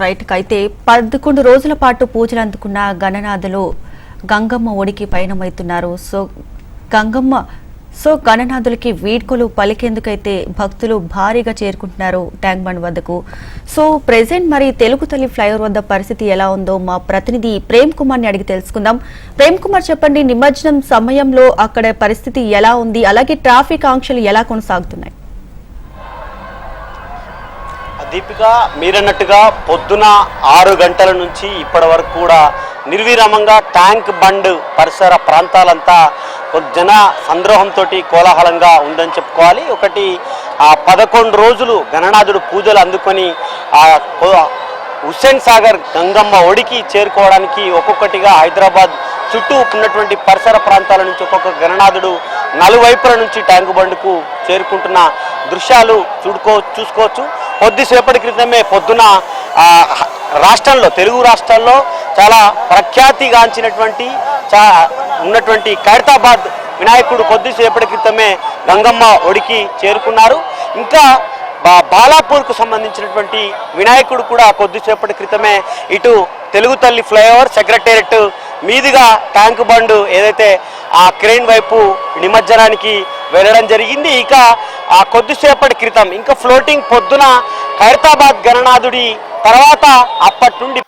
Right అయితే పదకొండు రోజుల పాటు పూజలు అందుకున్న గణనాథులు గంగమ్మ ఒడికి పయనమవుతున్నారు. సో గంగమ్మ సో గణనాథులకి వీడ్కోలు పలికేందుకైతే భక్తులు భారీగా చేరుకుంటున్నారు ట్యాంక్ బండ్ వద్దకు. సో ప్రెసెంట్ మరి తెలుగు తల్లి ఫ్లైఓవర్ వద్ద పరిస్థితి ఎలా ఉందో మా ప్రతినిధి ప్రేమ్ కుమార్ని అడిగి తెలుసుకుందాం. ప్రేమ్ కుమార్ చెప్పండి నిమజ్జనం సమయంలో అక్కడ పరిస్థితి ఎలా ఉంది? అలాగే ట్రాఫిక్ ఆంక్షలు ఎలా కొనసాగుతున్నాయి? దీపిక మీరన్నట్టుగా పొద్దున ఆరు గంటల నుంచి ఇప్పటి వరకు కూడా నిర్విరామంగా ట్యాంక్ బండ్ పరిసర ప్రాంతాలంతా కొద్ది జన సంద్రోహంతో కోలాహలంగా ఉందని చెప్పుకోవాలి. ఒకటి ఆ పదకొండు రోజులు గణనాథుడు పూజలు అందుకొని ఆ హుస్సేన్ సాగర్ గంగమ్మ ఒడికి చేరుకోవడానికి ఒక్కొక్కటిగా హైదరాబాద్ చుట్టూ ఉన్నటువంటి పరిసర ప్రాంతాల నుంచి ఒక్కొక్క గణనాథుడు నలువైపుల నుంచి ట్యాంకు బండ్కు చేరుకుంటున్న దృశ్యాలు చూడుకో చూసుకోవచ్చు. కొద్దిసేపటి క్రితమే పొద్దున రాష్ట్రంలో తెలుగు రాష్ట్రాల్లో చాలా ప్రఖ్యాతిగాంచినటువంటి చా ఉన్నటువంటి ఖైరతాబాద్ వినాయకుడు కొద్దిసేపటి క్రితమే గంగమ్మ ఒడికి చేరుకున్నారు. ఇంకా బా- బాలాపూర్కు సంబంధించినటువంటి వినాయకుడు కూడా కొద్దిసేపటి క్రితమే ఇటు తెలుగు తల్లి ఫ్లైఓవర్ సెక్రటేరియట్ మీదుగా ట్యాంక్ బండ్ ఏదైతే ఆ క్రెయిన్ వైపు నిమజ్జనానికి వెళ్ళడం జరిగింది. ఇక ఆ కొద్దిసేపటి క్రితం ఇంకా ఫ్లోటింగ్ పొద్దున ఖైరతాబాద్ గణనాథుడి తర్వాత అప్పటి నుండి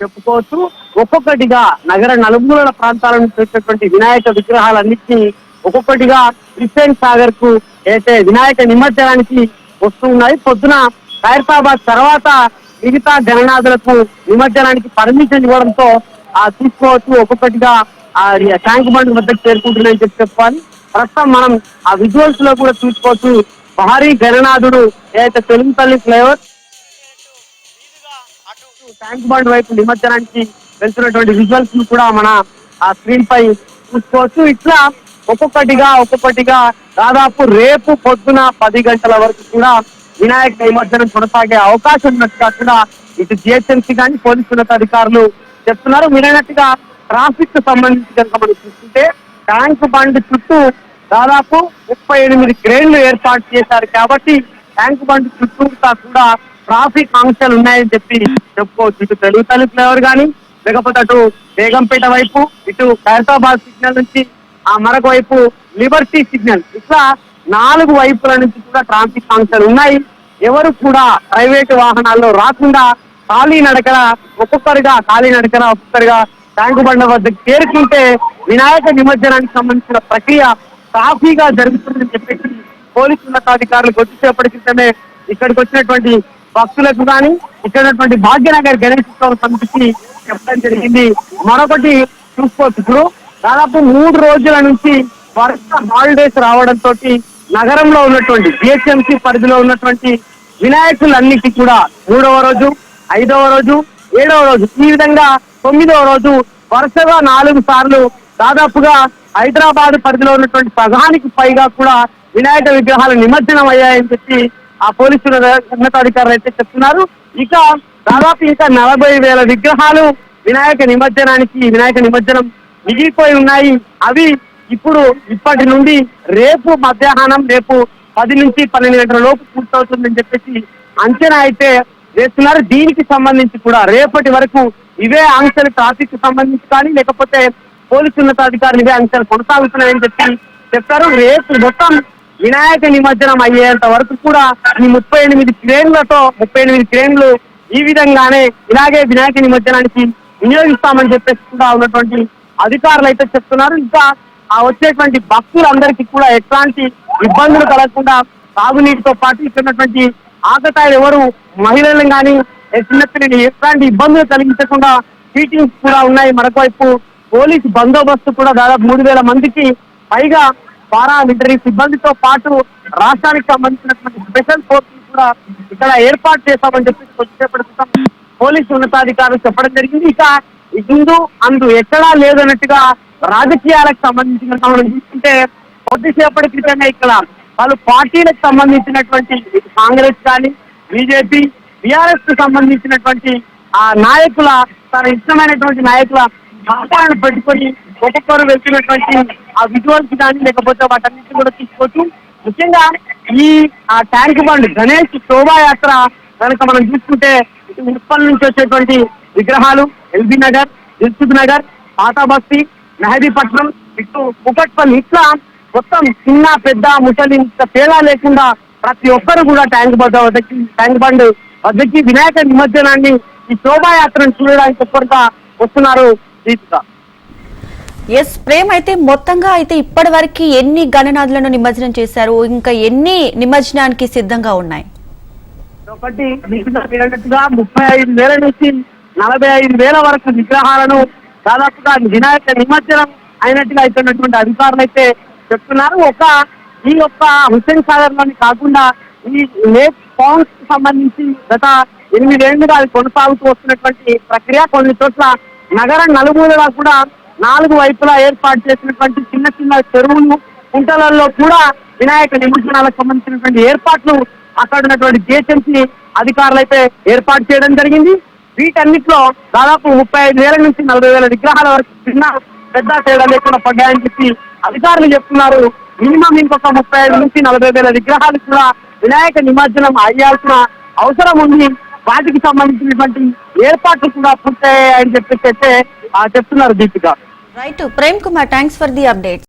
చెప్పుకోవచ్చు. ఒక్కొక్కటిగా నగర నలుమూలల ప్రాంతాల నుంచి వచ్చేటువంటి వినాయక విగ్రహాలన్నింటినీ ఒక్కొక్కటిగా క్రిస్టియన్ సాగర్కు అయితే వినాయక నిమజ్జనానికి వస్తున్నాయి పొద్దున ఖైరతాబాద్ తర్వాత మిగతా గణనాథులకు నిమజ్జనానికి పర్మిషన్ ఇవ్వడంతో ఆ తీసుకోవచ్చు. ఒక్కొక్కటిగా ఆ ట్యాంక్ బండ్ వద్దకు చేరుకుంటున్నాయని చెప్పి చెప్పాలి. ప్రస్తుతం మనం ఆ విజువల్స్లో కూడా చూసుకోవచ్చు. భారీ గణనాథుడు ఏదైతే తెలుగు తల్లి ఫ్లేవర్ ట్యాంక్ బండ్ వైపు నిమజ్జనానికి వెళ్తున్నటువంటి విజువల్స్ను కూడా మన ఆ స్క్రీన్ పై చూసుకోవచ్చు. ఇట్లా ఒక్కొక్కటిగా ఒక్కొక్కటిగా దాదాపు రేపు పొద్దున పది గంటల వరకు కూడా వినాయక నిమజ్జనం కొనసాగే అవకాశం ఉన్నట్టుగా కూడా ఇటు జిహెచ్ఎంసీ కానీ పోలీసు ఉన్నతాధికారులు చెప్తున్నారు. మీరైనట్టుగా ట్రాఫిక్కు సంబంధించి కనుక మనం చూస్తుంటే ట్యాంక్ బండ్ చుట్టూ దాదాపు ముప్పై ఎనిమిది క్రేన్లు ఏర్పాటు చేశారు. కాబట్టి ట్యాంక్ బండ్ చుట్టూ కూడా ట్రాఫిక్ ఆంక్షలు ఉన్నాయని చెప్పి చెప్పుకోవచ్చు. ఇటు తెలుగు తల్లి ఫ్లేవర్ కానీ లేకపోతే అటు బేగంపేట వైపు ఇటు ఖైరతాబాద్ సిగ్నల్ నుంచి ఆ మరొక వైపు లిబర్టీ సిగ్నల్. ఇట్లా నాలుగు వైపుల నుంచి కూడా ట్రాఫిక్ ఆంక్షలు ఉన్నాయి. ఎవరు కూడా ప్రైవేట్ వాహనాల్లో రాకుండా ఖాళీ నడకన ఒక్కొక్కరుగా ఖాళీ నడకన ఒక్కొక్కరుగా ట్యాంకు బండ వద్దకు చేరుకుంటే వినాయక నిమజ్జనానికి సంబంధించిన ప్రక్రియ సాఫీగా జరుగుతుందని చెప్పేసి పోలీసు ఉన్నతాధికారులు కొద్దిసేపటి క్రితమే ఇక్కడికి వచ్చినటువంటి భక్తులకు కానీ ఇక్కడ భాగ్యనగర్ గణేష్ ఉత్సవం సమితికి చెప్పడం జరిగింది. మరొకటి చూసుకోవచ్చు ఇప్పుడు దాదాపు మూడు రోజుల నుంచి వరుస హాలిడేస్ రావడంతో నగరంలో ఉన్నటువంటి జిహెచ్ఎంసీ పరిధిలో ఉన్నటువంటి వినాయకులన్నిటి కూడా మూడవ రోజు ఐదవ రోజు ఏడవ రోజు ఈ విధంగా తొమ్మిదవ రోజు వరుసగా నాలుగు సార్లు దాదాపుగా హైదరాబాద్ పరిధిలో ఉన్నటువంటి సగానికి పైగా కూడా వినాయక విగ్రహాలు నిమజ్జనం అయ్యాయని చెప్పి ఆ పోలీసుల ఉన్నతాధికారులు అయితే చెప్తున్నారు. ఇక దాదాపు ఇంకా నలభై వేల విగ్రహాలు వినాయక నిమజ్జనానికి వినాయక నిమజ్జనం మిగిలిపోయి ఉన్నాయి. అవి ఇప్పుడు ఇప్పటి నుండి రేపు మధ్యాహ్నం రేపు పది నుంచి పన్నెండు గంటల లోపు పూర్తవుతుందని చెప్పేసి అంచనా అయితే వేస్తున్నారు. దీనికి సంబంధించి కూడా రేపటి వరకు ఇవే ఆంక్షలు ట్రాఫిక్కి సంబంధించి కానీ లేకపోతే పోలీసు ఉన్నతాధికారులు ఇవే ఆంక్షలు కొనసాగుతున్నాయని చెప్పి చెప్తారు. రేపు మొత్తం వినాయక నిమజ్జనం అయ్యేంత వరకు కూడా ఈ ముప్పై ఎనిమిది క్రేన్లతో ముప్పై ఎనిమిది క్రేన్లు ఈ విధంగానే ఇలాగే వినాయక నిమజ్జనానికి వినియోగిస్తామని చెప్పేసి కూడా ఉన్నటువంటి అధికారులు అయితే చెప్తున్నారు. ఇంకా ఆ వచ్చేటువంటి భక్తులందరికీ కూడా ఎట్లాంటి ఇబ్బందులు కలగకుండా తాగునీటితో పాటు ఇచ్చినటువంటి ఉన్నటువంటి ఆకతాయిలు ఎవరు మహిళలను కానీ చిన్నపిల్లలు ఎట్లాంటి ఇబ్బందులు కలిగించకుండా సీటింగ్స్ కూడా ఉన్నాయి మరొక వైపు పోలీసు బందోబస్తు కూడా దాదాపు మూడు వేల మందికి పైగా పారామిలిటరీ సిబ్బందితో పాటు రాష్ట్రానికి సంబంధించినటువంటి స్పెషల్ ఫోర్స్ కూడా ఇక్కడ ఏర్పాటు చేస్తామని చెప్పి కొద్దిసేపటి క్రితం పోలీసు ఉన్నతాధికారులు చెప్పడం జరిగింది. ఇక ఇందు అందు ఎక్కడా లేదన్నట్టుగా రాజకీయాలకు సంబంధించిన మనం చూసుకుంటే కొద్దిసేపటి క్రితమే ఇక్కడ వాళ్ళు పార్టీలకు సంబంధించినటువంటి కాంగ్రెస్ కానీ బీజేపీ బీఆర్ఎస్కు సంబంధించినటువంటి ఆ నాయకుల తన ఇష్టమైనటువంటి నాయకుల ఖాతాలను పెట్టుకొని ఒక్కొక్కరు వెళ్తున్నటువంటి ఆ విజువల్స్ కానీ లేకపోతే వాటన్నిటిని కూడా తీసుకోవచ్చు. ముఖ్యంగా ఈ ఆ ట్యాంక్ బండ్ గణేష్ శోభాయాత్ర కనుక మనం చూసుకుంటే ఇటు ఉప్పల్ నుంచి వచ్చేటువంటి విగ్రహాలు ఎల్బీ నగర్ దిల్సుఖ్ నగర్ పాతాబస్తీ మెహదీపట్నం ఇటు కుకట్పల్లి ఇట్లా మొత్తం చిన్న పెద్ద ముసలి తేడా లేకుండా ప్రతి ఒక్కరు కూడా ట్యాంక్ బండ్ వద్దకి ట్యాంక్ బండ్ వద్దకి వినాయక నిమజ్జనాన్ని ఈ శోభాయాత్రను చూడడానికి ఒక్కరిగా వస్తున్నారు దీపిక. ఎస్ ప్రేమ్ అయితే మొత్తంగా అయితే ఇప్పటి వరకు ఎన్ని గణనాథులను నిమజ్జనం చేశారు? ఇంకా ఎన్ని నిమజ్జనానికి సిద్ధంగా ఉన్నాయి? ఒకటి ముప్పై ఐదు వేల నుంచి నలభై ఐదు వేల వరకు విగ్రహాలను దాదాపుగా వినాయక నిమజ్జనం అయినట్టుగా అయిపోయినటువంటి అధికారులు అయితే చెప్తున్నారు. ఒక ఈ యొక్క హుస్సేన్ సాగర్లోని కాకుండా ఈ లేక్ పౌండ్స్ సంబంధించి గత ఎనిమిదేళ్ళుగా అది కొనసాగుతూ వస్తున్నటువంటి ప్రక్రియ కొన్ని చోట్ల నగరం నలుమూలలా కూడా నాలుగు వైపులా ఏర్పాటు చేసినటువంటి చిన్న చిన్న చెరువులు కుంటలలో కూడా వినాయక నిమజ్జనాలకు సంబంధించినటువంటి ఏర్పాట్లు అక్కడ ఉన్నటువంటి జిహెచ్ఎంసీ అధికారులు అయితే ఏర్పాటు చేయడం జరిగింది. వీటన్నిటిలో దాదాపు ముప్పై ఐదు వేల నుంచి నలభై వేల విగ్రహాల వరకు చిన్న పెద్ద తేడా లేకుండా పడ్డాయని చెప్పి అధికారులు చెప్తున్నారు. మినిమం ఇంకొక ముప్పై ఐదు నుంచి నలభై వేల విగ్రహాలు కూడా వినాయక నిమజ్జనం అయ్యాల్సిన అవసరం ఉంది. వాటికి సంబంధించినటువంటి ఏర్పాట్లు కూడా పూర్తయ్యాయని చెప్పేసి అయితే ఆ, చెప్తున్నారు Deepika. Right Prem Kumar thanks for the update